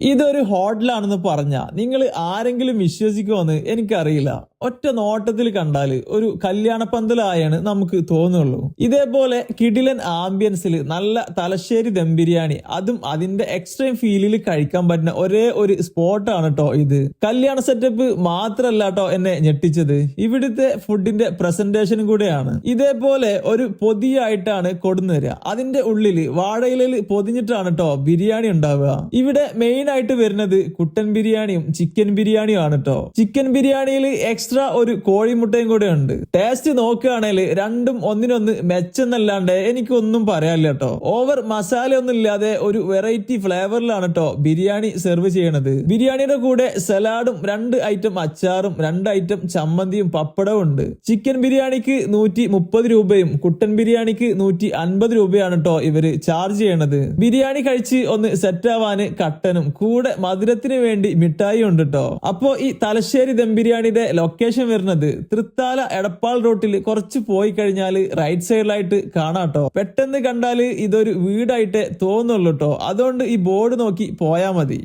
ഇതൊരു ഹോട്ടലാണെന്ന് പറഞ്ഞ നിങ്ങൾ ആരെങ്കിലും വിശ്വസിക്കുമെന്ന് എനിക്കറിയില്ല. ഒറ്റ നോട്ടത്തിൽ കണ്ടാൽ ഒരു കല്യാണ പന്തലായാണ് നമുക്ക് തോന്നുള്ളൂ. ഇതേപോലെ കിടിലൻ ആംബിയൻസിൽ നല്ല തലശ്ശേരി ദം ബിരിയാണി അതും അതിന്റെ എക്സ്ട്രീം ഫീലിൽ കഴിക്കാൻ പറ്റുന്ന ഒരേ ഒരു സ്പോട്ടാണ് കേട്ടോ ഇത്. കല്യാണ സെറ്റപ്പ് മാത്രല്ല കേട്ടോ എന്നെ ഞെട്ടിച്ചത്. ഇവിടുത്തെ ഫുഡിന്റെ പ്രസന്റേഷനും കൂടെയാണ്. ഇതേപോലെ ഒരു പൊതിയായിട്ടാണ് കൊടുന്നുതരിക അതിന്റെ ഉള്ളിൽ വാഴയിലയിൽ പൊതിഞ്ഞിട്ടാണ് കേട്ടോ ബിരിയാണി ഉണ്ടാവുക. ഇവിടെ മെയിൻ ആയിട്ട് വരുന്നത് കുട്ടൻ ബിരിയാണിയും ചിക്കൻ ബിരിയാണിയും ആണ് കേട്ടോ ചിക്കൻ ബിരിയാണിയിൽ എക്സ്ട്രാ ഒരു കോഴിമുട്ടയും കൂടെ ഉണ്ട്. ടേസ്റ്റ് നോക്കുകയാണെങ്കിൽ രണ്ടും ഒന്നിനൊന്ന് മെച്ചെന്നല്ലാണ്ട് എനിക്കൊന്നും പറയാനില്ല കേട്ടോ ഓവർ മസാല ഒന്നും ഇല്ലാതെ ഒരു വെറൈറ്റി ഫ്ലേവറിലാണ് കേട്ടോ ബിരിയാണി സെർവ് ചെയ്യണത്. ബിരിയാണിയുടെ കൂടെ സലാഡും രണ്ട് ഐറ്റം അച്ചാറും രണ്ട് ഐറ്റം ചമ്മന്തിയും പപ്പടവും ഉണ്ട്. ചിക്കൻ ബിരിയാണിക്ക് നൂറ്റി മുപ്പത് രൂപയും കുട്ടൻ ബിരിയാണിക്ക് നൂറ്റി അൻപത് രൂപയാണ് കേട്ടോ ഇവർ ചാർജ് ചെയ്യണത്. ബിരിയാണി കഴിച്ച് ഒന്ന് സെറ്റ് ആവാന് കട്ടനും കൂടെ മധുരത്തിന് വേണ്ടി മിഠായി ഉണ്ട് കേട്ടോ അപ്പോ ഈ തലശ്ശേരി ദം ബിരിയാണിയുടെ ലൊക്കേഷൻ വരുന്നത് തൃത്താല എടപ്പാൾ റോട്ടിൽ കുറച്ച് പോയി കഴിഞ്ഞാൽ റൈറ്റ് സൈഡിലായിട്ട് കാണാട്ടോ. പെട്ടെന്ന് കണ്ടാൽ ഇതൊരു വീടായിട്ടേ തോന്നുള്ളൂ കേട്ടോ അതുകൊണ്ട് ഈ ബോർഡ് നോക്കി പോയാ മതി.